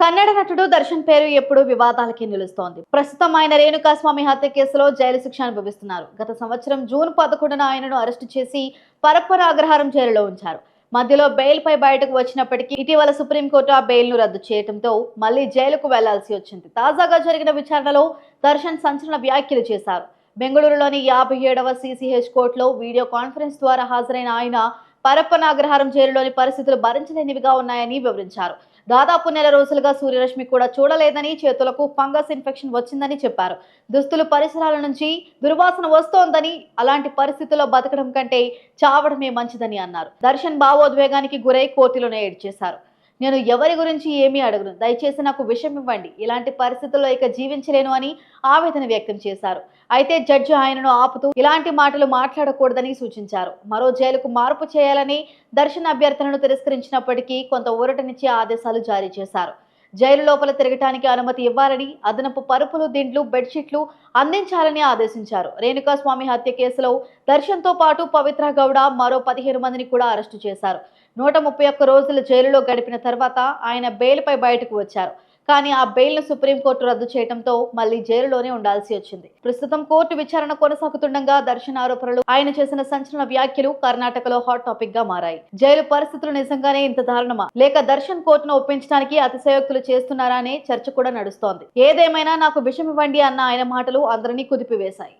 కన్నడ నటుడు దర్శన్ పేరు ఎప్పుడూ వివాదాలకి నిలుస్తోంది. ప్రస్తుతం ఆయన రేణుకాస్వామి హత్య కేసులో జైలు శిక్ష అనుభవిస్తున్నారు. గత సంవత్సరం జూన్ పదకొండున ఆయనను అరెస్టు చేసి పరప్పర అగ్రహారం జైలులో ఉంచారు. మధ్యలో బెయిల్ పై బయటకు వచ్చినప్పటికీ ఇటీవల సుప్రీంకోర్టు ఆ బెయిల్ను రద్దు చేయడంతో మళ్ళీ జైలుకు వెళ్ళాల్సి వచ్చింది. తాజాగా జరిగిన విచారణలో దర్శన్ సంచలన వ్యాఖ్యలు చేశారు. బెంగళూరులోని యాభై ఏడవ సీసీహెచ్ కోర్టులో వీడియో కాన్ఫరెన్స్ ద్వారా హాజరైన ఆయన పరప్పన అగ్రహారం జైలులోని పరిస్థితులు భరించలేనివిగా ఉన్నాయని వివరించారు. దాదాపు నెల రోజులుగా సూర్యరశ్మి కూడా చూడలేదని చేతులకు ఫంగస్ ఇన్ఫెక్షన్ వచ్చిందని చెప్పారు. దుస్తులు పరిసరాల నుంచి దుర్వాసన వస్తోందని అలాంటి పరిస్థితుల్లో బతకడం కంటే చావడమే మంచిదని అన్నారు. దర్శన్ భావోద్వేగానికి గురై కోర్టులోనే ఏడ్చేశారు. నేను ఎవరి గురించి ఏమీ అడగను. దయచేసి నాకు విషయం ఇవ్వండి. ఇలాంటి పరిస్థితుల్లో ఇక జీవించలేను అని ఆవేదన వ్యక్తం చేశారు. అయితే జడ్జి ఆయనను ఆపుతూ ఇలాంటి మాటలు మాట్లాడకూడదని సూచించారు. మరో జైలుకు మార్పు చేయాలని దర్శన్ అభ్యర్థనను తిరస్కరించినప్పటికీ కొంత ఊరటనిచ్చే ఆదేశాలు జారీ చేశారు. జైలు లోపల తిరగటానికి అనుమతి ఇవ్వాలని అదనపు పరుపులు దిండ్లు బెడ్షీట్లు అందించాలని ఆదేశించారు. రేణుకాస్వామి హత్య కేసులో దర్శన్తో పాటు పవిత్ర గౌడ మరో పదిహేను మందిని కూడా అరెస్టు చేశారు. నూట ముప్పై ఒక్క రోజులు జైలులో గడిపిన తర్వాత ఆయన బెయిల్పై బయటకు వచ్చారు. కానీ ఆ బెయిల్ను సుప్రీంకోర్టు రద్దు చేయడంతో మళ్ళీ జైలులోనే ఉండాల్సి వచ్చింది. ప్రస్తుతం కోర్టు విచారణ కొనసాగుతుండగా దర్శన్ ఆరోపణలు ఆయన చేసిన సంచలన వ్యాఖ్యలు కర్ణాటకలో హాట్ టాపిక్గా మారాయి. జైలు పరిస్థితులు నిజంగానే ఇంత దారుణమా? లేక దర్శన్ కోర్టును ఒప్పించడానికి అతిశయోక్తులు చేస్తున్నారా అనే చర్చ కూడా నడుస్తోంది. ఏదేమైనా నాకు విషయం ఇవ్వండి అన్న ఆయన మాటలు అందరినీ కుదిపివేశాయి.